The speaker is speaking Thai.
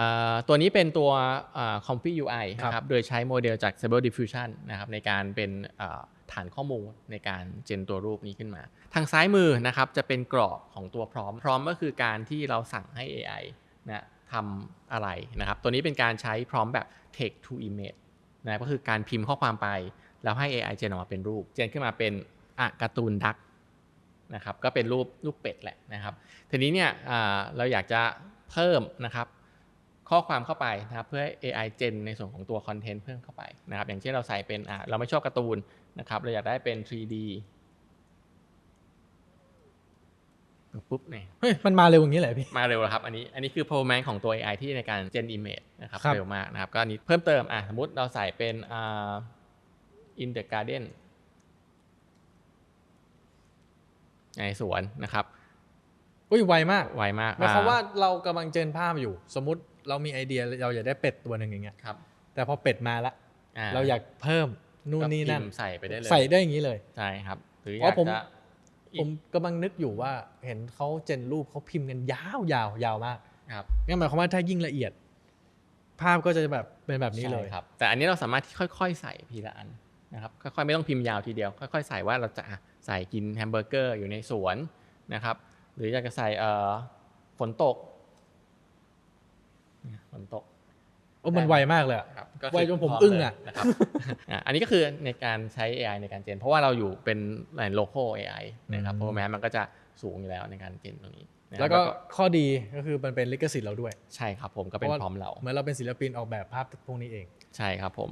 อ่าตัวนี้เป็นตัวอ่า Comfy UI ครับนะครับ โดยใช้โมเดลจาก Stable Diffusion นะครับในการเป็นอ่าฐานข้อมูลในการเจนตัวรูปนี้ขึ้นมา ทางซ้ายมือนะครับจะเป็นกรอบของตัวพร้อม พร้อมก็คือการที่เราสั่งให้ AI นะทำอะไรนะครับ ตัวนี้เป็นการใช้พร้อมแบบ text to image นะก็คือการพิมพ์ข้อความไป แล้วให้ AI เจนออกมาเป็นรูป เจนขึ้นมาเป็นอะการ์ตูนดักนะครับ ก็เป็นรูปรูปเป็ดแหละนะครับ ทีนี้เนี่ยอ่าเราอยากจะเพิ่มนะครับ ข้อความเข้าไปนะครับเพื่อให้ AI เจนในส่วนของตัวคอนเทนต์เพิ่มเข้าไปนะครับอย่างเช่นเราใส่เป็นอะเราไม่ชอบการ์ตูนนะครับเราอยากได้เป็น 3D ปุ๊บเนี่ยเฮ้ยมันมาเร็วอย่างนี้เลยพี่ มาเร็วแล้วครับ อันนี้อันนี้คือ performance ของตัว AI ที่ในการ gen image นะครับครับเร็วมากนะครับก็อันนี้เพิ่มเติมอะสมมติเราใส่เป็นอ่า in the garden ในสวนนะครับ อุ้ยไวมากไวมากหมายความอ่ว่าเรากำลังเจนภาพอยู่ สมมุติเรามีไอเดียเราอยากได้เป็ดตัวหนึ่งอย่างเงี้ยครับ แต่พอเป็ดมาละเราอยากเพิ่มนู่นนี่นั่นก็พิมพ์ใส่ไปได้เลยใส่ได้อย่างนี้เลยใช่ครับหรือออ๋อยากผมจะผมกำลังนึกอยู่ว่าเห็นเขาเจนรูปเขาพิมพ์กันยาวยาวยาวมากครับงั้นหมายความว่าถ้ายิ่งละเอียด ภาพก็จะแบบเป็นแบบนี้เลยใช่ครับ แต่อันนี้เราสามารถที่ค่อยๆ ใส่ทีละอันนะครับค่อยๆไม่ต้องพิมพ์ยาวทีเดียว ค่อย ๆ ใส่ว่าเราจะอะใส่กินแฮมเบอร์เกอร์อยู่ในสวนนะครับ หรืออยากจะใส่เอ่อฝนตกเนี่ยฝนตกโอ้มันไวมากเลยอะครับก็คืไวจนผมพร้อึ้งเลยอะนะครับอะอันนี้ก็คือในการใช้ AI ในการเจน เพราะว่าเราอยู่เป็นแหล่ง local AI นะครับเพราะแม้มันก็จะสูงอยู่แล้วในการเจนตรงนี้นะครับแล้วก็ข้อดีก็คือมันเป็นลิขสิทธิ์เราด้วย ใช่ครับผมก็เป็นพร้อมเรา เหมือนเราเป็นศิลปินออกแบบภาพพวกนี้เอง ใช่ครับผม